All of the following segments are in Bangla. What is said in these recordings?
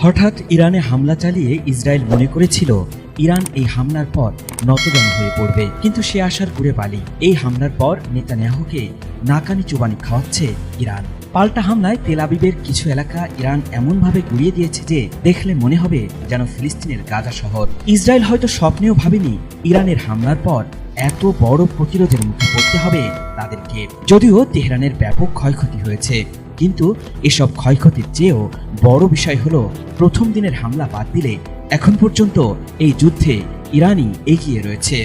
হঠাৎ ইরানে হামলা চালিয়ে ইসরায়েল মনে করেছিল, ইরান এই হামলার পর নতজন হয়ে পড়বে। কিন্তু সে আশার ঘুরে পালি। এই হামলার পর নেতানিয়াহুকে নাকানি চুবানি খাওয়াচ্ছে ইরান। পাল্টা হামলায় তেল আবিবের কিছু এলাকা ইরান এমনভাবে গুড়িয়ে দিয়েছে যে দেখলে মনে হবে যেন ফিলিস্তিনের গাজা শহর। ইসরায়েল হয়তো স্বপ্নেও ভাবেনি ইরানের হামলার পর এত বড় প্রতিরোধের মুখে পড়তে হবে তাদেরকে। যদিও তেহরানের ব্যাপক ক্ষয়ক্ষতি হয়েছে। কিন্তু এসব ক্ষয়ক্ষতির চেয়েও বড় বিষয় হলো, প্রথম দিনের হামলা বাদ দিলে এখন পর্যন্ত এই যুদ্ধে ইরানই এগিয়ে রয়েছে।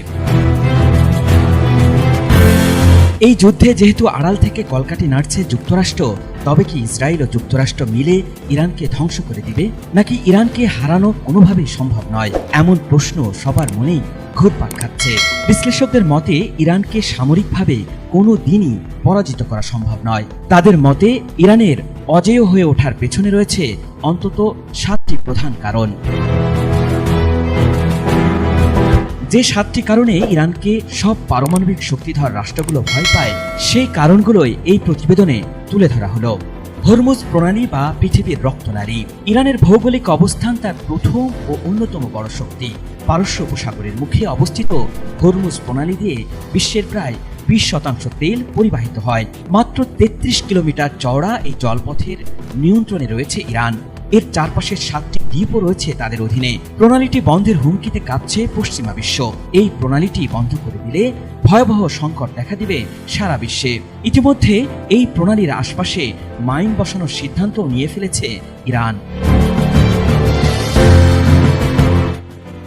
এই যুদ্ধে যেহেতু আড়াল থেকে কলকাটি নাড়ছে যুক্তরাষ্ট্র, তবে কি ইসরায়েল ও যুক্তরাষ্ট্র মিলে ইরানকে ধ্বংস করে দিবে? নাকি ইরানকে হারানো কোনোভাবেই সম্ভব নয়? এমন প্রশ্ন সবার মনেই ঘুরপাক খাচ্ছে। বিশ্লেষকদের মতে, ইরানকে সামরিকভাবে কোনো দিনই পরাজিত করা সম্ভব নয়। তাদের মতে, ইরানের অজেয় হয়ে ওঠার পেছনে রয়েছে অন্তত সাতটি প্রধান কারণ। যে সাতটি কারণে ইরানকে সব পারমাণবিক শক্তিধর রাষ্ট্রগুলো ভয় পায় সেই কারণগুলোই এই প্রতিবেদনে তুলে ধরা হলো। হরমুজ প্রণালী বা পৃথিবীর রক্তনারী ইরানের ভৌগোলিক অবস্থান তার প্রথম ও অন্যতম বড় শক্তি। পারস্য উপসাগরের মুখে অবস্থিত হরমুজ প্রণালী দিয়ে বিশ্বের প্রায় বিশ শতাংশ তেল পরিবাহিত হয়। মাত্র তেত্রিশ কিলোমিটার চওড়া এই জলপথের নিয়ন্ত্রণে রয়েছে ইরান। এর চারপাশের সাতটি দ্বীপও রয়েছে তাদের অধীনে। প্রণালীটি বন্ধের হুমকিতে কাঁপছে পশ্চিমা বিশ্ব। এই প্রণালীটি বন্ধ করে দিলে ভয়াবহ সংকট দেখা দিবে সারা বিশ্বে। ইতিমধ্যে এই প্রণালীর আশপাশে মাইন বসানোর সিদ্ধান্ত নিয়ে ফেলেছে ইরান।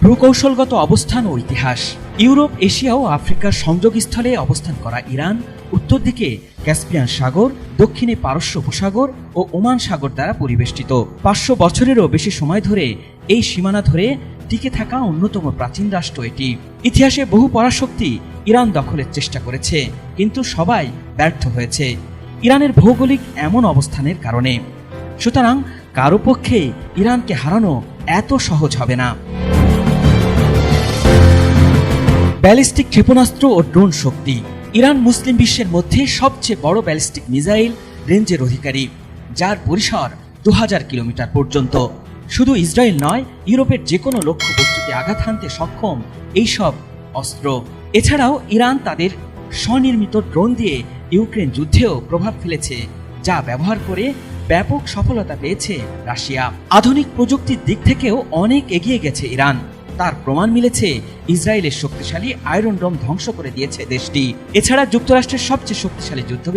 ভূকৌশলগত অবস্থান ও ইতিহাস। ইউরোপ, এশিয়া ও আফ্রিকার সংযোগস্থলে অবস্থান করা ইরান, উত্তর দিকে ক্যাসপিয়ান সাগর, দক্ষিণে পারস্য উপসাগর ও ওমান সাগর দ্বারা পরিবেষ্টিত। পাঁচশো বছরেরও বেশি সময় ধরে এই সীমানা ধরে টিকে থাকা অন্যতম প্রাচীন রাষ্ট্র এটি। ইতিহাসে বহু পরাশক্তি ইরান দখলের চেষ্টা করেছে, কিন্তু সবাই ব্যর্থ হয়েছে। ইরানের ভৌগোলিক এমন অবস্থানের কারণে। সুতরাং কারও পক্ষে ইরানকে হারানো এত সহজ হবে না। ব্যালিস্টিক ক্ষেপণাস্ত্র ও ড্রোন শক্তি। ইরান মুসলিম বিশ্বের মধ্যে সবচেয়ে বড় ব্যালিস্টিক মিসাইল রেঞ্জের অধিকারী, যার পরিসর দু হাজার কিলোমিটার পর্যন্ত। শুধু ইসরায়েল নয়, ইউরোপের যে কোনো লক্ষ্য বস্তুতে আঘাত হানতে সক্ষম এইসব অস্ত্র। এছাড়াও ইরান তাদের স্বনির্মিত ড্রোন দিয়ে ইউক্রেন যুদ্ধেও প্রভাব ফেলেছে, যা ব্যবহার করে ব্যাপক সফলতা পেয়েছে রাশিয়া। আধুনিক প্রযুক্তির দিক থেকেও অনেক এগিয়ে গেছে ইরান। তার প্রমাণ মিলেছে। ইসরায়েলের শক্তিশালী আয়রন ডোম ধ্বংস করে দিয়েছে দেশটি। এছাড়া যুক্তরাষ্ট্রের সবচেয়ে শক্তিশালী যুদ্ধ